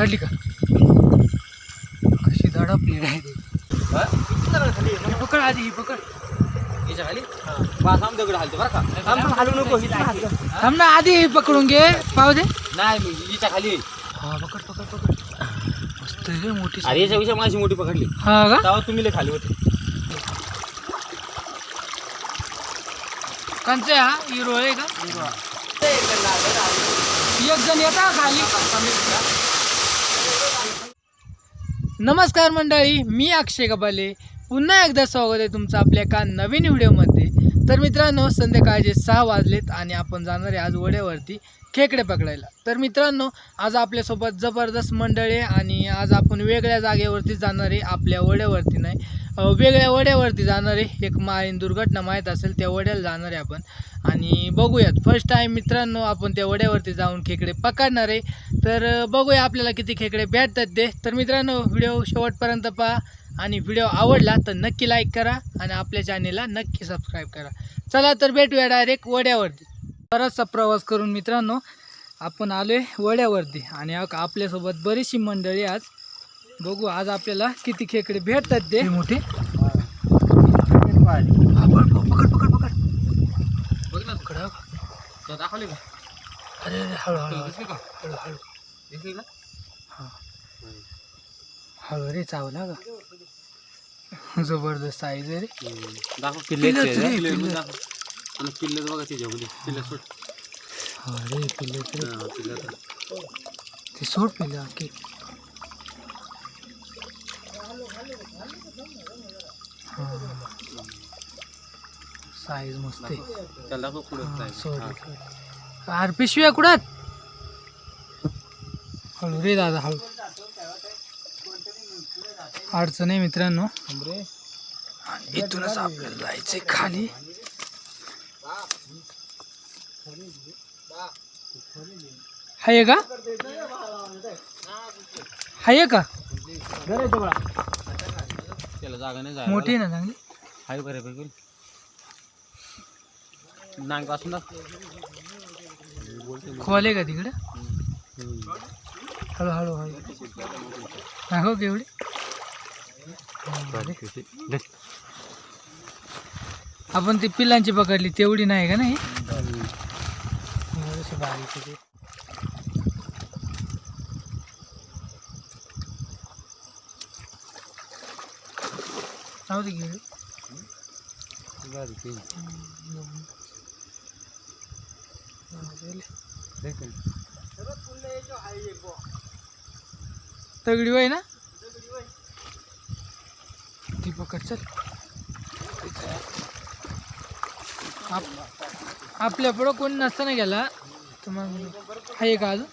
पकडली का? कशी धडपली नाही पकड आधी ही पकड. याच्या खाली? बा थांब दगड हालते बरं का. थांब थांब हालू नको हिच्या. थांब. ना आधी पकडून घे. पाहू दे. नाही मी हिच्या खाली. आहे. हा पकड पकड पकड. मस्त आहे रे मोठी अरे याच्यापेक्षा माझी मोठी पकडली. हा का? तेव्हा तुम्ही लय खाली होते. कंचे हा हिरो आहे का? एक जण येता खाली. नमस्कार मंडळी मी अक्षय कपाले. पुन्हा एकदा स्वागत आहे तुमचं आपल्या एका नवीन व्हिडिओमध्ये. तर मित्रांनो संध्याकाळचे सहा वाजलेत आणि आपण जाणार आहे आज वड्यावरती खेकडे पकडायला. तर मित्रांनो आज आपल्यासोबत जबरदस्त मंडळी आहे आणि आज आपण वेगळ्या जागेवरती जाणार आहे आपल्या वड्यावरती नाही. वेगळ्या वड्यावरती जाणार आहे. एक माळीन दुर्घटना माहीत असेल त्या वड्याला जाणार आहे आपण. आणि बघूयात फर्स्ट टाईम मित्रांनो आपण त्या वड्यावरती जाऊन खेकडे पकडणार आहे. तर बघूया आपल्याला किती खेकडे भेटतात ते. तर मित्रांनो व्हिडिओ शेवटपर्यंत पहा. आणि व्हिडिओ आवडला तर नक्की लाईक करा आणि आपल्या चॅनेलला नक्की सबस्क्राईब करा. चला तर भेटूया डायरेक्ट वड्यावरती. बराचसा प्रवास करून मित्रांनो आपण आलो आहे वड्यावरती. आणि आप- आपल्यासोबत बरीचशी मंडळी आज. बघू आज आपल्याला किती खेकडे भेटतात ते. मोठे? हा, पकड पकड पकड पकड. बघ ना पकड. हा. तो दाखवले का? अरे अरे हळू हळू हळू. दिसली का? हळू हळू. दिसली का? हा रे चावला का? जबरदस्त साईज आहे रे दाखव पिल्लंच पिल्ले रे, पिल्ले पिल्लं. दाखव. आणि पिल्ले बघा त्याच्यामध्ये पिल्ले सोड. अरे पिल्ले रे हा, पिल्ले तर. ते सोड पिल्ले ओके साईज मस्त आहे. त्याला दाखव हा. सोड हा. सोड. अरे पिशव्या कुडात हळू रे दादा हळू. अडचण आहे मित्रांनो. इथूनच आपल्याला जायचंय खाली. हाय का? हाय का? त्याला जागा नाही मोठी आहे ना चांगली? हाय बरे पैकी नांगपासून खोल आहे का तिकडे? हळू हळू हळू दाखव केवढी आपण ती पिल्लांची पकडली तेवढी नाही का नाही? तगडी वय ना? ती पकड चल. आप आपल्या पुढं कोण नसताना गेला तर मग आहे का अजून.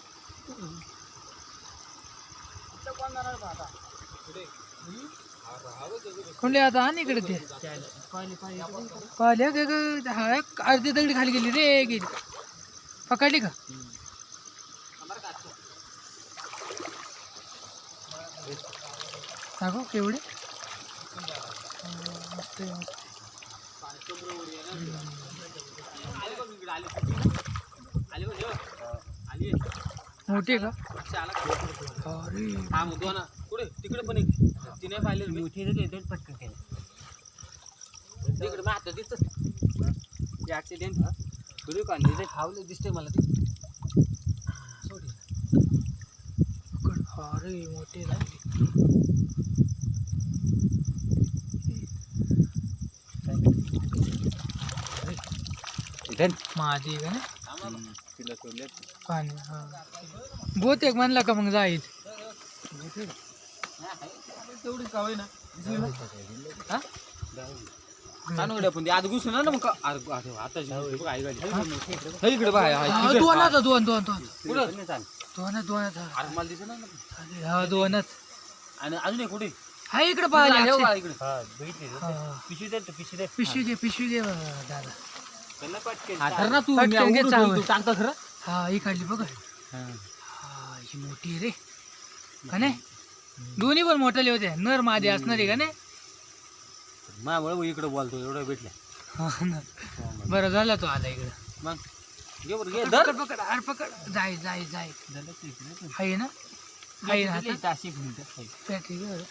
कोणले आता? आणि इकडे ते. पाहिल्या का हा अर्धी दगडी खाली गेली रे गेली. पकडली का? दाखव केवढे. मस्त आहे, मोठी आहे का? अरे. हा मग दोन कुठे तिकडे पण एक ती नाही पाहिलं मी पटकन केलं. तिकडे मात दिसत ऍक्सिडेंट व्हिडिओ काढले खावलं दिसते मला ते. सोडी अरे मोठी झाली. माझी आहे का ना तिला सोडले पाणी हा. बहुतेक म्हणला का मग जाईल? तेवढी का होईना हा? छान उड्या पण ते आत घुसून ना मग का- अरे अरे आता जी- बघ आई गाडी. हे? इकडे बघ, आहे, हा, तिकडे. दोनच हा, दोन दोन दोन. कुठं? दोनच दोनच हा. अरे मला दिसेना ना. अरे, हा दोनच. आणि अजून एक कुठे? हा इकडे पाहिले इकडे हा. पिशवी दे पिशवी दे पिशवी दे पिशवी दे दादा. हा, धर ना तू मी पटकन घे उडून चावल. तू टाकतो खरं? हा ही काढली बघ. हा. ही मोठी आहे रे. का नाही? दोन्ही पण मोठाले होते. नर मादी असणार आहे का नाही? माझ्यामुळे इकडे बोलतो एवढं भेटलं. हा ना. बरं झाला तो आला इकडे. मग? घे बरं घे धर. पकड पकड अरे पकड. जाय जाय जाय. आहे ना? आहे ना. आहे. बरं.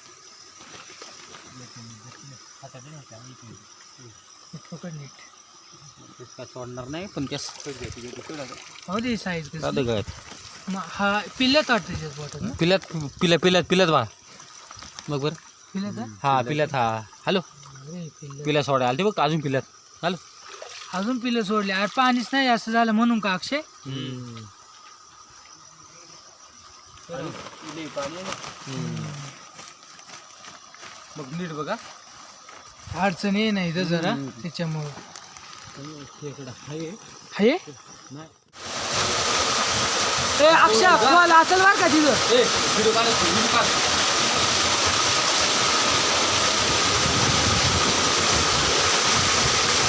पकड नीट. तेच काय सोडणार नाही पण त्या हो दे साईज हा पिल्ल्यात वाटतं त्याच्यात पिल्यात पिल्या पिल्यात पिल्यात बा. बघ बरं. हा? हा पिल्यात हा. हॅलो. अरे पिल्लं पिल्या सोडा आलते बघ अजून पिल्यात. हॅलो. अजून पिल्लं सोडले. अरे पाणीच नाही असं झालं म्हणून का अक्षय? मग नीट बघा. अडचण ये नाही इथं जरा. त्याच्यामुळं. हाय? ए अक्षय कॉल असेल बरं का तिथं?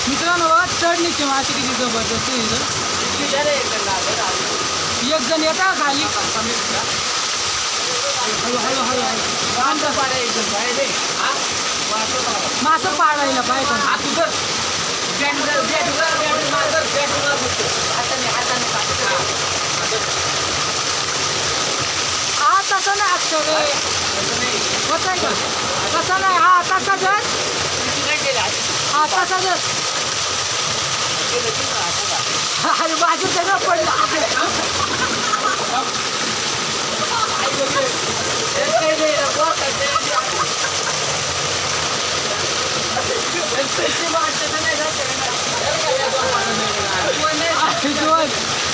मित्रांनो बघा चढणीची माती किती जबरदस्त आहे इथं. एक जण येता खाली. हळू हळू हळू हळू. मासं पाडायला पाहिजे तसा नाही अक्षर होत आहे का तसा नाही हा तसा जर हा तसा जर अरे बाजू सगळं पडलं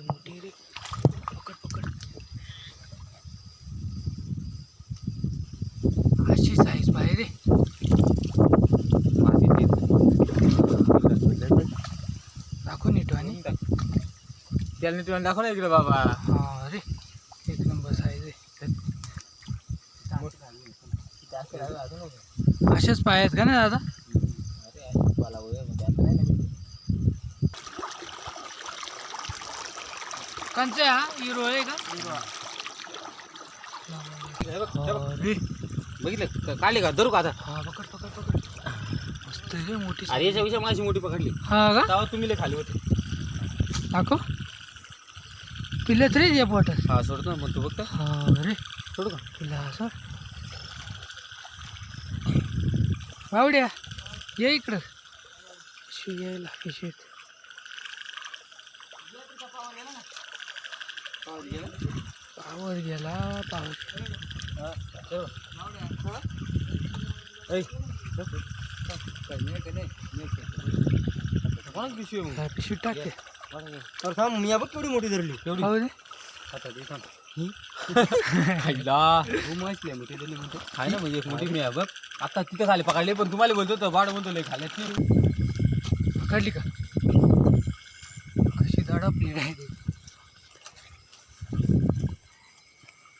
मोठी रे. पकड पकड. अशी साईज पाहिजे रे. दाखव नीट आणि. त्याला नीट दाखव ना इकडे बाबा. हा रे. एक नंबर साईज आहे. अशाच पाय आहेत का ना दादा? कंचा हा? हिरो आहे का? अरे बघितलं? काढले का? धरू का आता? हा पकड पकड पकड. मस्त आहे रे मोठी अरे याच्यापेक्षा माझी मोठी पकडली. हा का? तेव्हा तुम्ही लय खाली होते. दाखव. पिल्लत रे या पोटात. हा सोडतो ना मग तू बघता. हा रे. सोडू का? पिल्ला असं बावड्या ये इकडं. यायला कशी येत पावर गेला पावर पिशवी? हा, टाकते थांब मी बघ केवढी मोठी धरली. केवढी? आहे ना म्हणजे एक मोठी मी आहे बघ. आता तिथे खाली पकडले पण तुम्हाला बोलतो तर बाड म्हणतो लय खाल्यात पकडली का? कशी धडपली नाही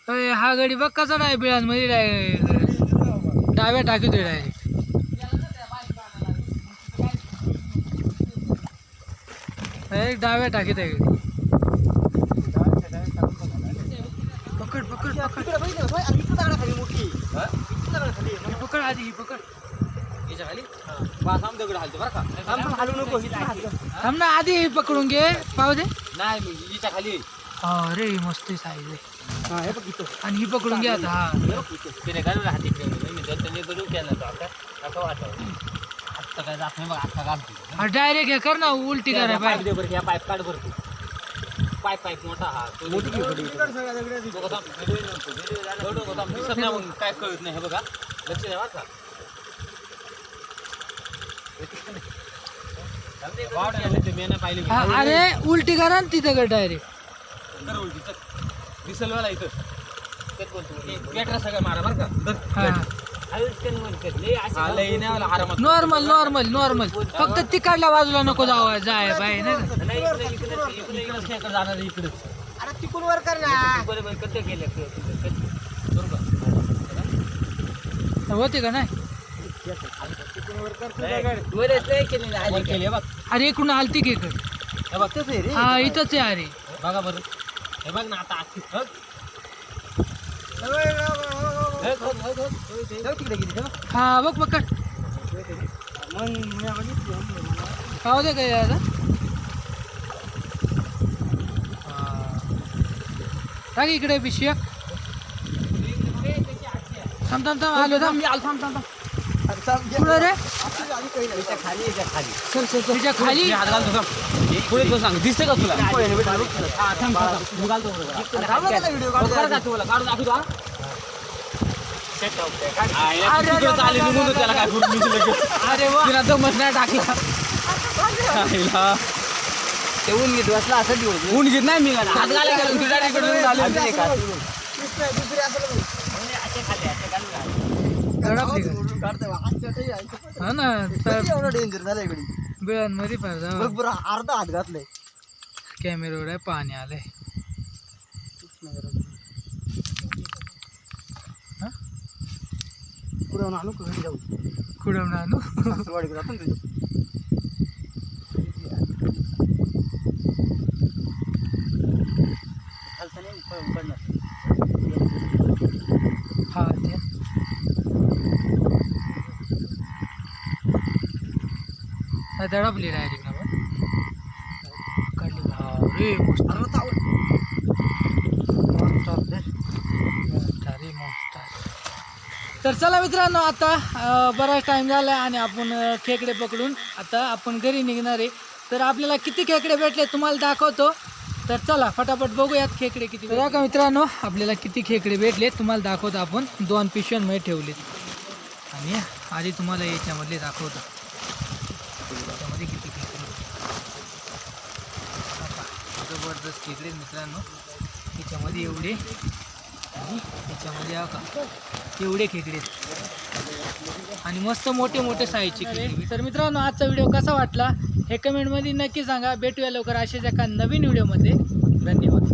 अय, हा गडी बघ कसा डाय बिळांमध्ये डाय डाव्या टाकीतोय डायरेक्ट डायरेक्ट डाव्या टाकीत आहे गडी पकड. पकड पकड ही? पकड आधी ही पकड. थांब दगड हालतो बरं का. हालू नको थांब ना आधी पकडून घे. पाहू दे. नाही मी हिच्या खाली. हा रे मस्त साईज आहे. आणि ही पकडून घे आता हा. तिने काय हाती ठेवलं मी जर त्याने बरोबर केलं तर आता. आता वाटतं आत्ता काय जात नाही बघ आता घालतो हा डायरेक्ट हे कर ना उलटी करायला पाईप दे बरं या पाईप काढ बरं तू. पाईप पाईप मोठा हा तो मोठी दोघं थांब. दोघं थांब. दिसत नाही मग काय कळत नाही हे बघा. लक्ष द्या बरं का. वाढ आली ते मी नाही पाहिली. हा, अरे उलटी करा ना तिथं डायरेक्ट इथं. सगळं मारा बरं का. धर. हा. लई नाही मला आरामात. Normal normal normal. फक्त तिकडल्या बाजूला नको जावा जाय बाय ना इकडंच नाही, इकडं जाणार आहे, इकडंच तिकून वर कर ना. का? होते का नाही? वर केली, हे बघ. अरे इकडून आलती खेकड हे बघ. आहे रे. हा इथंच आहे अरे. बघा बरं. हे बघ ना आता आखी बघ. हा बघ पकड. पाहू दे काय आता. टाक इकडे पिशव्या. थांब थांब थांब आलो थांब. थांब थांब थांब. रे खाली चल चल तिच्या खाली मी हात घालतो थांब हे पुढे तो सांग दिसते का तुला हा थांब थांब थांब. मी घालतो बरोबर. बघ का तुला काढून दाखवतो हा? हा, या तिकडं चालेल, निघून त्याला काय करून मी तुला घेतो. अरे वा तिला दमच नाही टाकला आईला. ऊन घेत नाही मी हात घालायला गेलो, तू direct इकडून झाले. धडकली का? हा ना तर डेंजर झालंय इकडे बिळांमध्ये फार बघ जावं. बरं अर्धा हात घातलाय कॅमेऱ्यावर आहे पाणी आलंय हा? पुढे आणू का घरी जाऊ कुठं आणू सासरवाडीकडे जातो ना तुझ्या दडपली डायरेक्ट ना काढली अरे मस्त तर चला मित्रांनो आता बराच टाईम झाला आणि आपण खेकडे पकडून आता आपण घरी निघणार आहे. तर आपल्याला किती खेकडे भेटले तुम्हाला दाखवतो. तर चला फटाफट बघूयात खेकडे किती बघा का मित्रांनो आपल्याला किती खेकडे भेटले तुम्हाला दाखवतो आपण. दोन पिशव्यांमध्ये ठेवलेत. आणि आधी तुम्हाला याच्यामधले दाखवतो. त्याच्यामध्ये किती खेकडे जबरदस्त खेकडे मित्रांनो. त्याच्यामध्ये एवढे आणि त्याच्यामध्ये हा का? एवढे खेकडे आहेत. आणि मस्त मोठे मोठे साईजचे खेकडे तर मित्रांनो आजचा व्हिडिओ कसा वाटला हे कमेंटमध्ये नक्की सांगा. भेटूया लवकर असेच एका नवीन व्हिडिओमध्ये धन्यवाद.